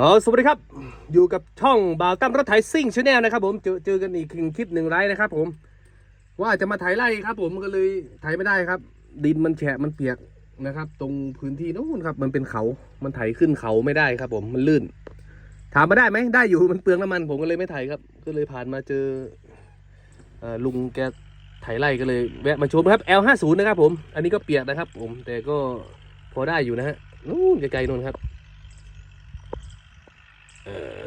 ออสวัสดีครับ อยู่กับช่องบ่าวตั้มรถไถซิ่งชาแนลนะครับผมเจอเจอกันอีกคลิปหนึ่งไลฟ์นะครับ ผม ว่าจะมาไถไร่ครับผมก็เลยไถไม่ได้ครับ ดินมันแฉะมันเปียกนะครับ ตรงพื้นที่นู้นครับ มันเป็นเขา มันไถขึ้นเขาไม่ได้ครับ ผมมันลื่น ถามมาได้ไหมได้อยู่มันเปลืองน้ำมัน ผมก็เลยไม่ไถครับ ก็เลยผ่านมาเจออลุงแกไถไร่ก็เลยแวะมาชมครับ L50 นะครับ ผม อันนี้ก็เปียกนะครับ ผม แต่ก็พอได้อยู่นะฮะนู้นไกลๆนู่นครับ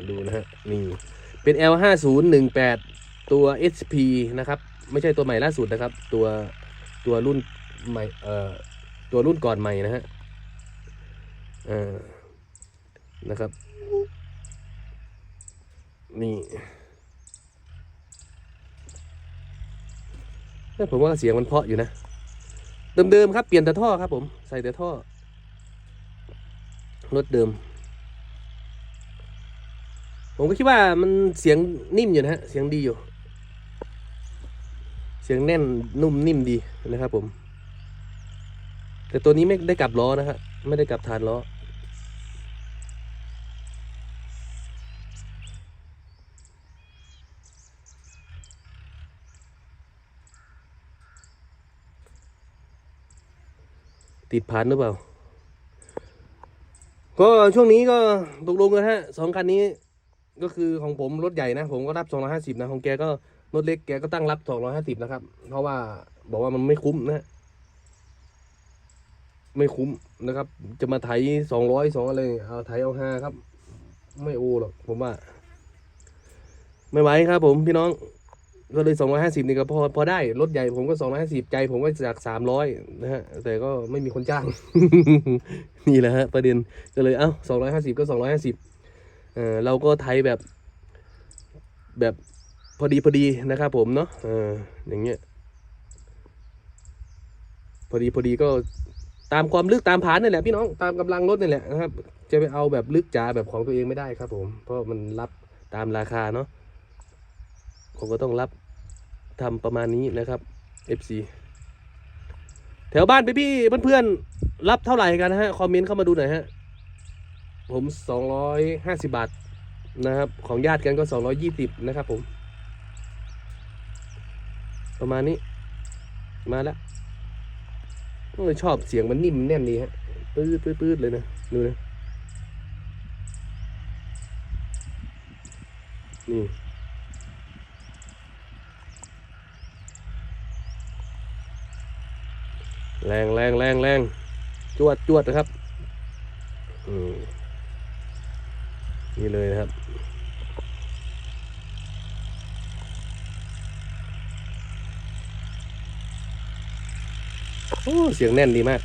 ดูนะฮะนี่เป็น L 5 0 1 8ตัว HP นะครับ ไม่ใช่ตัวใหม่ล่าสุดนะครับ ตัวตัวรุ่นใหม่เอ่อตัวรุ่นก่อนใหม่นะฮะอ่อนะครับ นี่เอ้ยผมว่าเสียงมันเพาะอยู่นะ เดิมๆครับ เปลี่ยนแต่ท่อครับผม ใส่แต่ท่อรถเดิม ผมก็คิดว่ามันเสียงนิ่มอยู่นะฮะ เสียงดีอยู่ เสียงแน่นนุ่มนิ่มดีนะครับผม แต่ตัวนี้ไม่ได้กลับล้อนะฮะ ไม่ได้กลับฐานล้อ ติดพันหรือเปล่า ก็ช่วงนี้ก็ตกลงกันฮะสองคันนี้ ก็คือของผมรถใหญ่นะ ผมก็รับ 250 นะ ของแกก็รถเล็กแกก็ตั้งรับ 250 นะครับ เพราะว่าบอกว่ามันไม่คุ้มนะ ไม่คุ้มนะครับ จะมาไถ200 2อะไร เอาไถเอาห้าครับ ไม่โอหรอกผมว่า ไม่ไหวครับ ผมพี่น้องก็เลย 250 นี่ก็พอพอได้ รถใหญ่ผมก็ 250 ใจผมก็จาก 300 นะฮะ แต่ก็ไม่มีคนจ้าง นี่แหละฮะ ประเด็นก็เลย เอ้า 250 ก็ 250 ออเราก็ไทยแบบแบบพอดีพอดีนะครับผมเนาะเอออย่างเงี้ยพอดีพอดีก็ตามความลึกตามผานนี่แหละพี่น้องตามกำลังรถนี่แหละนะครับ จะไปเอาแบบลึกจ๋าแบบของตัวเองไม่ได้ครับ ผม เพราะมันรับตามราคาเนาะผมก็ต้องรับทำประมาณนี้นะครับ FC แถวบ้านพี่ๆเพื่อนๆรับเท่าไหร่กันฮะคอมเมนต์เข้ามาดูหน่อยฮะ ผมสองร้อยห้าสิบาทนะครับ ของญาติกันก็สองร้อยี่สิบนะครับผม ประมาณนี้ มาแล้วโอ้ยชอบเสียงมันนิ่มแน่นดีฮะปื๊ดปื๊ดปื๊ดเลยนะ ดูนะ นี่แรงแรงแรงแรงจวดจวดนะครับ อืม นี่เลยนะครับโอ้เสียงแน่นดีมาก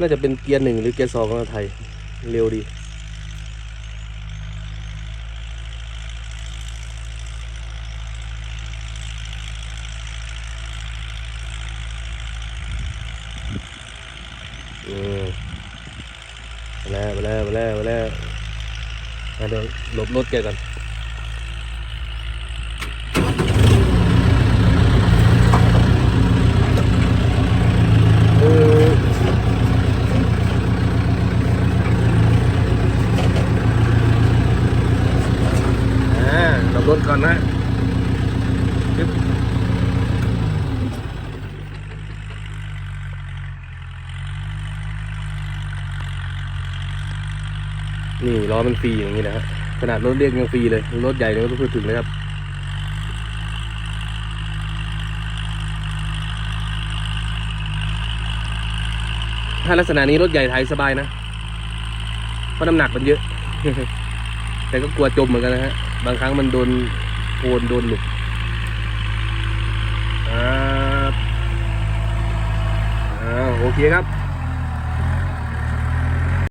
น่าจะเป็นเกียร์หนึ่งหรือเกียร์สองของไทย เร็วดี อืมมา แล้วมาแล้วมาแล้วมาแล้วอะเดี๋ยวหลบรถแกก่อนเอออ่าหลบรถก่อนนะยึบ นี่ล้อมันฟรีอย่างนี้นะฮะขนาดรถเล็กยังฟรีเลย รถใหญ่เนี่ยก็ต้องพูดถึงเลยครับถ้าลักษณะนี้รถใหญ่ไทยสบายนะ เพราะน้ำหนักมันเยอะ แต่ก็กลัวจมเหมือนกันนะฮะ บางครั้งมันโดนโคนโดนหลุดอ่าอ่าโอเคครับ